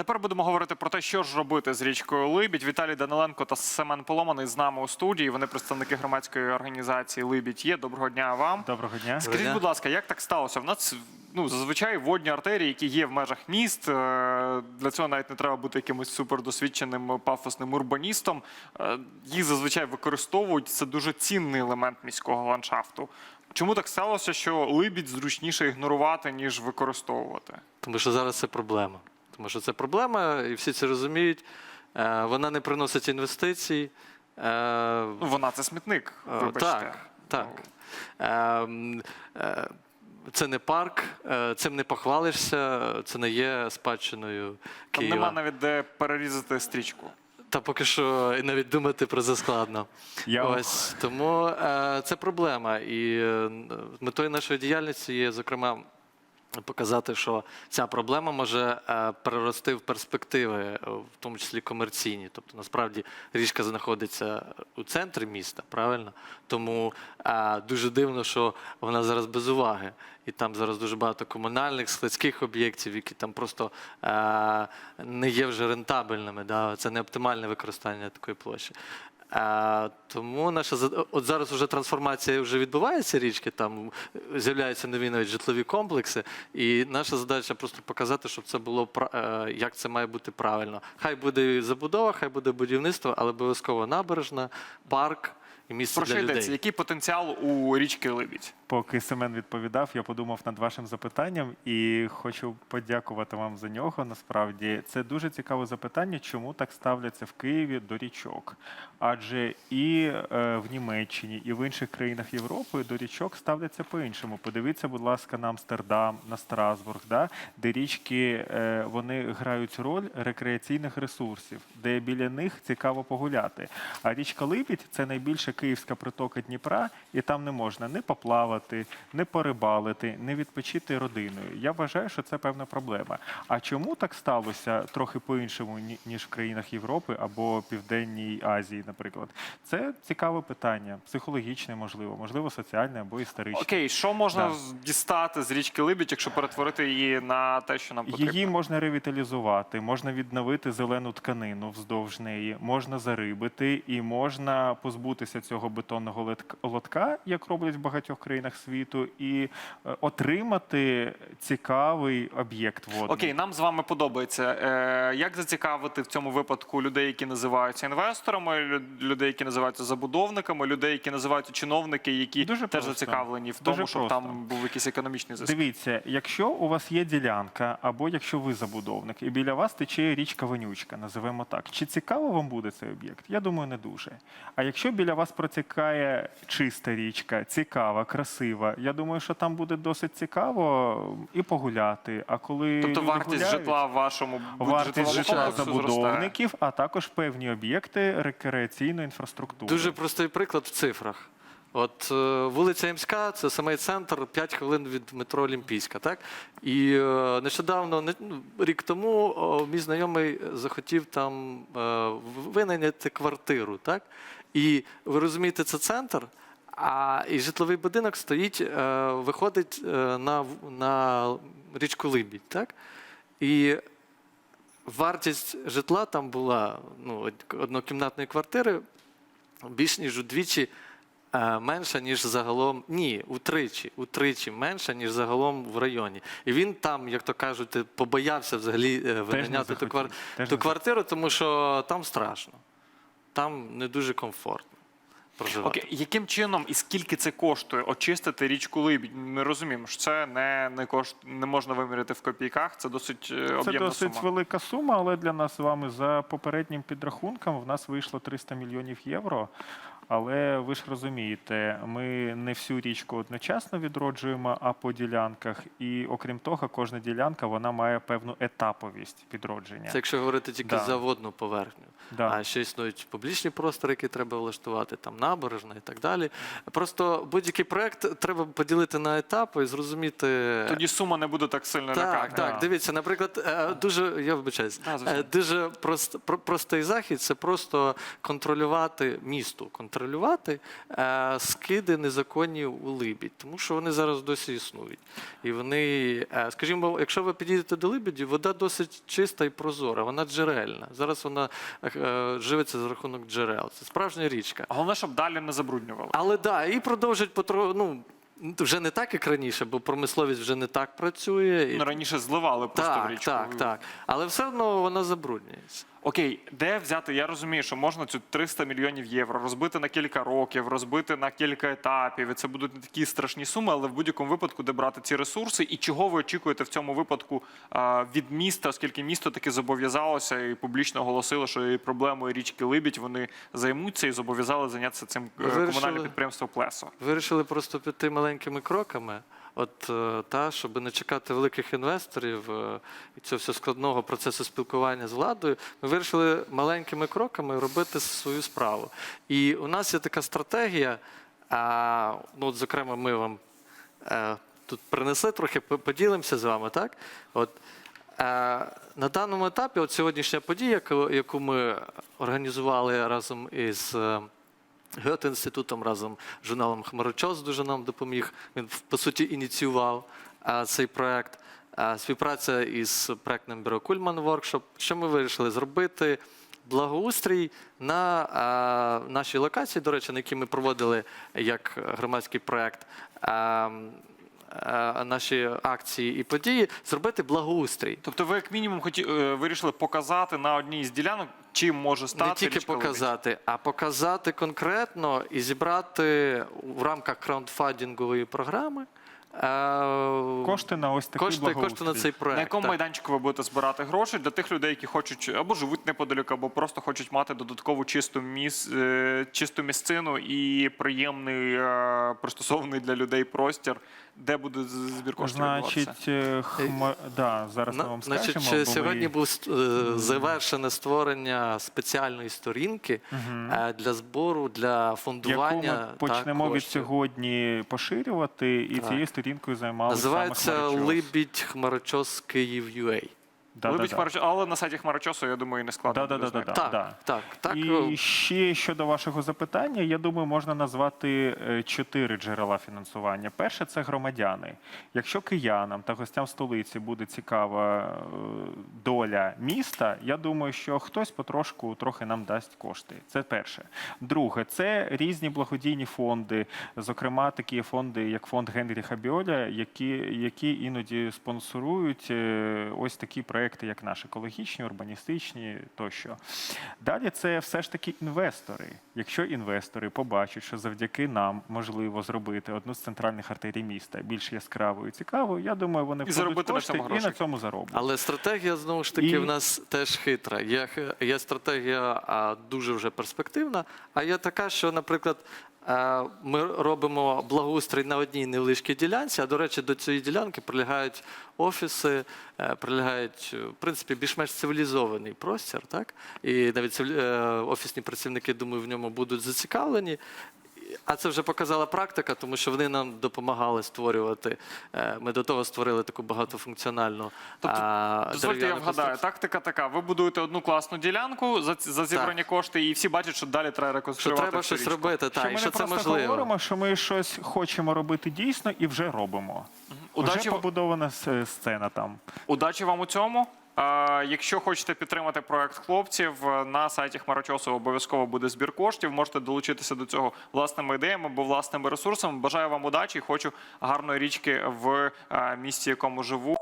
тепер будемо говорити про те, що ж робити з річкою Либідь. Віталій Даниленко та Семен Поломаний з нами у студії. Вони представники громадської організації Либідь є. Доброго дня вам. Доброго дня. Скажіть, дня. будь ласка, як так сталося? В нас ну зазвичай водні артерії, які є в межах міст. е, Для цього навіть не треба бути якимось супердосвідченим пафосним урбаністом. Е, Їх зазвичай використовують. Це дуже цінний елемент міського ландшафту. Чому так сталося, що Либідь зручніше ігнорувати ніж використовувати? Тому що зараз це проблема. Тому що це проблема, і всі це розуміють. Е, Вона не приносить інвестицій. Е, вона це смітник. Е, Вибачте. Так, так. Е, м, е, Це не парк, цим не похвалишся, це не є спадщиною Там нема навіть де перерізати стрічку. Та поки що і навіть думати про це складно. Я Ось тому е, це проблема. І метою нашої діяльності є, зокрема, показати, що ця проблема може е, перерости в перспективи, е, в тому числі комерційні. Тобто, насправді, річка знаходиться у центрі міста, правильно? Тому е, дуже дивно, що вона зараз без уваги. І там зараз дуже багато комунальних, складських об'єктів, які там просто не є вже рентабельними. Да? Це не оптимальне використання такої площі. Тому наша от зараз вже трансформація вже відбувається річки, там з'являються нові навіть житлові комплекси, і наша задача просто показати, щоб це було е, як це має бути правильно. Хай буде забудова, хай буде будівництво, але обов'язково набережна, парк і місце Про що для йдеться? людей. Який потенціал у річки Либідь? поки Семен відповідав, я подумав над вашим запитанням і хочу подякувати вам за нього. Насправді це дуже цікаве запитання, чому так ставляться в Києві до річок. Адже і е, в Німеччині, і в інших країнах Європи до річок ставляться по-іншому. Подивіться, будь ласка, на Амстердам, на Страсбург, да? де річки е, вони грають роль рекреаційних ресурсів, де біля них цікаво погуляти. А річка Либідь це найбільша київська притока Дніпра, і там не можна не поплавати, не порибалити, не відпочити родиною. Я вважаю, що це певна проблема. А чому так сталося трохи по-іншому, ніж в країнах Європи або Південній Азії, наприклад? Це цікаве питання, психологічне, можливо, можливо, соціальне або історичне. Окей, що можна Да. дістати з річки Либідь, якщо перетворити її на те, що нам потрібно? Її можна ревіталізувати, можна відновити зелену тканину вздовж неї, можна зарибити і можна позбутися цього бетонного лотка, як роблять в багатьох країнах світу, і е, отримати цікавий об'єкт водний. Окей, нам з вами подобається. Е, як зацікавити в цьому випадку людей, які називаються інвесторами, людей, які називаються забудовниками, людей, які називаються чиновники, які Дуже теж просто. зацікавлені в Дуже тому, щоб просто. там був якийсь економічний зв'язок? Дивіться, якщо у вас є ділянка, або якщо ви забудовник, і біля вас тече річка Вонючка, називемо так. Чи цікаво вам буде цей об'єкт? Я думаю, не дуже. А якщо біля вас протікає чиста річка, цікава, красива, я думаю, що там буде досить цікаво і погуляти. А коли Тобто люди вартість гуляють, житла в вашому вартість житловому житла комплексу зростає. забудовників, а також певні об'єкти рекреаційної інфраструктури. Дуже простий приклад в цифрах. От е, вулиця Імська, це самий центр, 5 хвилин від метро Олімпійська. Так? І е, нещодавно, не- ну, рік тому, о, мій знайомий захотів там е, винайняти квартиру. Так? І ви розумієте, це центр, а і житловий будинок стоїть, е, виходить е, на, на річку Либідь. Так? І вартість житла там була ну, однокімнатної квартири більш ніж удвічі е, менша, ніж загалом. Ні, утричі, утричі менша, ніж загалом в районі. І він там, як то кажуть, побоявся взагалі е, винайняти ту, квар... ту квартиру, тому що там страшно, там не дуже комфортно проживати. Окей, яким чином і скільки це коштує очистити річку Либідь? Ми розуміємо, що це не, не кошт не можна виміряти в копійках. Це досить е, Це досить сума. велика сума, але для нас з вами за попереднім підрахунком в нас вийшло 300 мільйонів євро. Але ви ж розумієте, ми не всю річку одночасно відроджуємо, а по ділянках. І окрім того, кожна ділянка вона має певну етаповість відродження. Це якщо говорити тільки Да. за водну поверхню. Да. А ще існують публічні простори, які треба влаштувати, там набережна і так далі. Просто будь-який проект треба поділити на етапи і зрозуміти. Тоді сума не буде так сильно Так, лякати. так, дивіться, наприклад, е, дуже я вибачаюсь, Да, звичайно. е, дуже прост, про- простий захід це просто контролювати місто, контр- контролювати е, скиди незаконні у Либідь, тому що вони зараз досі існують. І вони, е, скажімо, якщо ви підійдете до Либіді, вода досить чиста і прозора, вона джерельна. Зараз вона е, живиться за рахунок джерел. Це справжня річка. Головне, щоб далі не забруднювали. Але да, і продовжать потро... ну, вже не так, як раніше, бо промисловість вже не так працює. Ну, раніше зливали просто в річку. так, так. Але все одно вона забруднюється. Окей, де взяти? Я розумію, що можна цю 300 мільйонів євро розбити на кілька років, розбити на кілька етапів. І це будуть не такі страшні суми, але в будь-якому випадку, де брати ці ресурси, і чого ви очікуєте в цьому випадку від міста, оскільки місто таки зобов'язалося і публічно оголосило, що і проблемою річки Либідь вони займуться і зобов'язали зайнятися цим е, Вирішили. комунальне підприємство Плесо. Вирішили просто піти маленькими кроками. От е, та, щоб не чекати великих інвесторів е, і цього всього складного процесу спілкування з владою, ми вирішили маленькими кроками робити свою справу. І у нас є така стратегія. А, ну, от, зокрема, ми вам е, тут принесли трохи, поділимося з вами, так? От, е, на даному етапі, от сьогоднішня подія, яку, ми організували разом із. Е, Гете-інститутом разом з журналом Хмарочос дуже нам допоміг. Він по суті ініціював а, цей проект. А, співпраця із проектним бюро Кульман Воркшоп. Що ми вирішили зробити? Благоустрій на а, нашій локації, до речі, на якій ми проводили як громадський проект а, а, наші акції і події, зробити благоустрій. Тобто, ви як мінімум хоті, е, вирішили показати на одній з ділянок, чим може стати не тільки річка показати, а показати конкретно і зібрати в рамках краундфандингової програми Кошти на ось такий кошти, кошти на цей проект. На якому так. майданчику ви будете збирати гроші для тих людей, які хочуть або живуть неподалік, або просто хочуть мати додаткову чисту міс, е, чисту місцину і приємний е, пристосований для людей простір, де буде збір коштів? Значить, е, хма... да, зараз ми На- вам Значить, скажемо. бо сьогодні ми... був е, завершене створення спеціальної сторінки е, для збору, для яку ми почнемо від сьогодні поширювати, і Так. цією сторінкою займалися Називається. Либідь Хмарочос Київ.UA. Да, Либідь да, да. Хмарочос, але на сайті Хмарочосу, я думаю, не складно. Да, да, буде да, да, знайти. да. Так, так, так. І ще щодо вашого запитання, я думаю, можна назвати е, чотири джерела фінансування. Перше це громадяни. Якщо киянам та гостям столиці буде цікава е, доля міста, я думаю, що хтось потрошку трохи нам дасть кошти. Це перше. Друге, це різні благодійні фонди, зокрема такі фонди, як фонд Генріха Біоля, які, які іноді спонсорують е, ось такі проекти, як наш екологічні, урбаністичні тощо. Далі це все ж таки інвестори. Якщо інвестори побачать, що завдяки нам можливо зробити одну з центральних артерій міста більш яскравою і цікавою, я думаю, вони вкладуть заробити на цьому і на цьому зароблять. Але стратегія знову ж таки І- в нас теж хитра. Є, є стратегія а, дуже вже перспективна, а є така, що, наприклад, ми робимо благоустрій на одній невеличкій ділянці, а до речі, до цієї ділянки прилягають офіси, е, прилягають, е, в принципі, більш-менш цивілізований простір, так? І навіть е, офісні працівники, думаю, в ньому будуть зацікавлені. А це вже показала практика, тому що вони нам допомагали створювати. е, Ми до того створили таку багатофункціональну. Тобто, а, Дозвольте, я вгадаю. Тактика така: ви будуєте одну класну ділянку за, за зібрані кошти, і всі бачать, що далі треба Що треба щось річку. робити, так, ми і що це просто можливо. говоримо, що ми щось хочемо робити дійсно і вже робимо. Удачі Вже побудована сцена там. Удачі вам у цьому. Якщо хочете підтримати проект хлопців, е, на сайті Хмарочосу обов'язково буде збір коштів. Можете долучитися до цього власними ідеями або власними ресурсами. Бажаю вам удачі і хочу гарної річки в е, місті, якому живу.